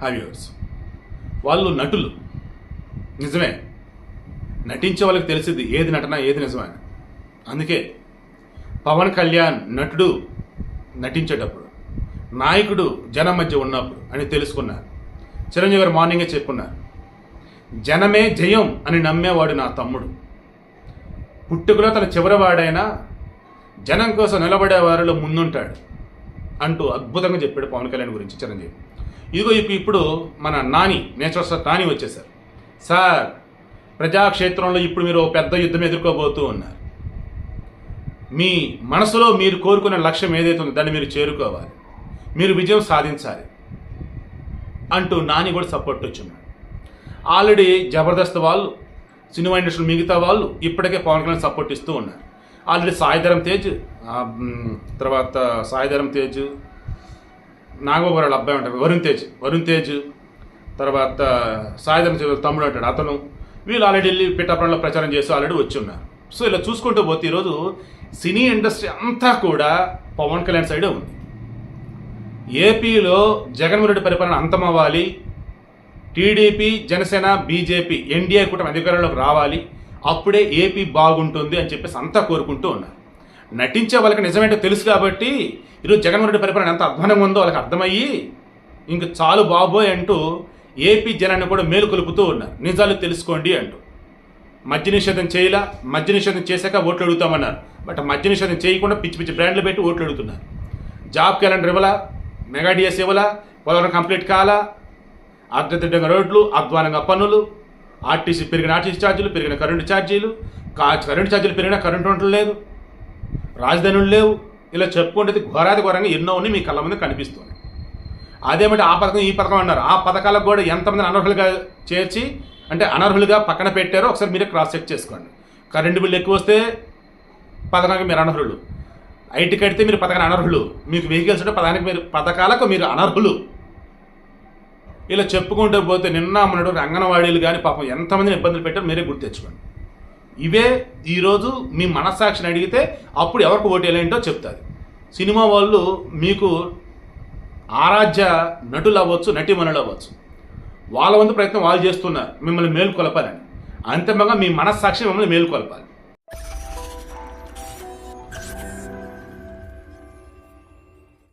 హ్యావ్యూర్స్ వాళ్ళు నటులు. నిజమే. నటించే వాళ్ళకి తెలిసింది ఏది నటన ఏది నిజమే. అందుకే పవన్ కళ్యాణ్ నటుడు నటించేటప్పుడు నాయకుడు జనం మధ్య ఉన్నప్పుడు అని తెలుసుకున్నారు. చిరంజీవి గారు మార్నింగే చెప్పుకున్నారు. జనమే జయం అని నమ్మేవాడు నా తమ్ముడు. పుట్టుకలో తన చివరివాడైనా జనం కోసం నిలబడే వారిలో ముందుంటాడు అంటూ అద్భుతంగా చెప్పాడు పవన్ కళ్యాణ్ గురించి చిరంజీవి. ఇదిగో ఇప్పుడు మన నాని నేచురల్ సార్ నాని వచ్చేసారు సార్ ప్రజాక్షేత్రంలో ఇప్పుడు మీరు ఓ పెద్ద యుద్ధం ఎదుర్కోబోతూ ఉన్నారు. మీ మనసులో మీరు కోరుకున్న లక్ష్యం ఏదైతే ఉందో దాన్ని మీరు చేరుకోవాలి. మీరు విజయం సాధించాలి అంటూ నాని కూడా సపోర్ట్ వచ్చిన్నాడు ఆల్రెడీ జబర్దస్త్ వాళ్ళు సినిమా ఇండస్ట్రీ మిగతా వాళ్ళు ఇప్పటికే పవన్ కళ్యాణ్ సపోర్ట్ ఇస్తూ ఉన్నారు. ఆల్రెడీ సాయిధరం తేజ్ తర్వాత సాయిధరం తేజ్ నాగబాబు అబ్బాయి ఉంటాడు. వరుణ్ తేజ్. వరుణ్ తేజ్ తర్వాత సాయిధరం చదువు తమ్ముడు అంటాడు అతను. వీళ్ళు ఆల్రెడీ వెళ్ళి పిట్టాపురంలో ప్రచారం చేసి ఆల్రెడీ వచ్చి ఉన్నారు సో ఇలా చూసుకుంటూ పోతే ఈరోజు సినీ ఇండస్ట్రీ అంతా కూడా పవన్ కళ్యాణ్ సైడే ఉంది. ఏపీలో జగన్మోహన్ రెడ్డి పరిపాలన అంతమవ్వాలి. టీడీపీ జనసేన బీజేపీ ఎన్డీఏ కూటమి అధికారంలోకి రావాలి. అప్పుడే ఏపీ బాగుంటుంది అని చెప్పేసి అంతా కోరుకుంటూ ఉన్నారు. నటించే వాళ్ళకి నిజమేంటో తెలుసు కాబట్టి ఈరోజు జగన్మోహన్ రెడ్డి పరిపాలన ఎంత అధ్వానంగా ఉందో వాళ్ళకి అర్థమయ్యి ఇంక చాలు బాబోయ్ అంటూ ఏపీ జనాన్ని కూడా మేలుకొలుపుతూ ఉన్నారు. నిజాలు తెలుసుకోండి అంటూ. మద్య నిషేధం చేయలా మద్య నిషేధం చేశాక ఓట్లు అడుగుతామన్నారు. బట్ మద్య నిషేధం చేయకుండా పిచ్చి పిచ్చి బ్రాండ్లు పెట్టి ఓట్లు అడుగుతున్నారు. జాబ్ క్యాలెండర్ ఇవ్వలా మెగా డిఎస్ ఇవ్వలా పోలవరం కంప్లీట్ కాలా అర్ధదిడ్డంగా రోడ్లు అధ్వానంగా పనులు ఆర్టీసీ పెరిగిన ఆర్టీసీ ఛార్జీలు పెరిగిన కరెంటు ఛార్జీలు కా కరెంటు ఛార్జీలు పెరిగినా కరెంటు ఉండటం లేదు. రాజధానులు లేవు. ఇలా చెప్పుకుంటే ఘోరాది ఘోరంగా ఎన్నో ఉన్నాయి మీ కళ్ళ ముందు కనిపిస్తుంది. అదేమంటే ఆ పథకం ఈ పథకం అన్నారు. ఆ పథకాలకు కూడా ఎంతమంది అనర్హులుగా చేర్చి అంటే అనర్హులుగా పక్కన పెట్టారో ఒకసారి మీరే క్రాస్ చెక్ చేసుకోండి. కరెంటు బిల్లు ఎక్కువ వస్తే పథకానికి మీరు అనర్హులు. ఐటీ కడితే మీరు పథకానికి అనర్హులు. మీకు వెహికల్స్ ఉంటే పథకానికి మీరు పథకాలకు మీరు అనర్హులు. ఇలా చెప్పుకుంటూ పోతే నిన్న మనడు అంగన్వాడీలు కానీ పాపం ఎంతమందిని ఇబ్బందులు పెట్టారో మీరే గుర్తు తెచ్చుకోండి. ఇవే ఈరోజు మీ మనస్సాక్షిని అడిగితే అప్పుడు ఎవరికి ఓటు వేయాలేంటో చెప్తారు సినిమా వాళ్ళు మీకు ఆరాధ్య నటులు అవ్వచ్చు నటీమణులు అవ్వచ్చు. వాళ్ళ వంతు ప్రయత్నం వాళ్ళు చేస్తున్నారు మిమ్మల్ని మేలుకొలపాలని అంతిమంగా మీ మనస్సాక్షి మిమ్మల్ని మేలుకొలపాలి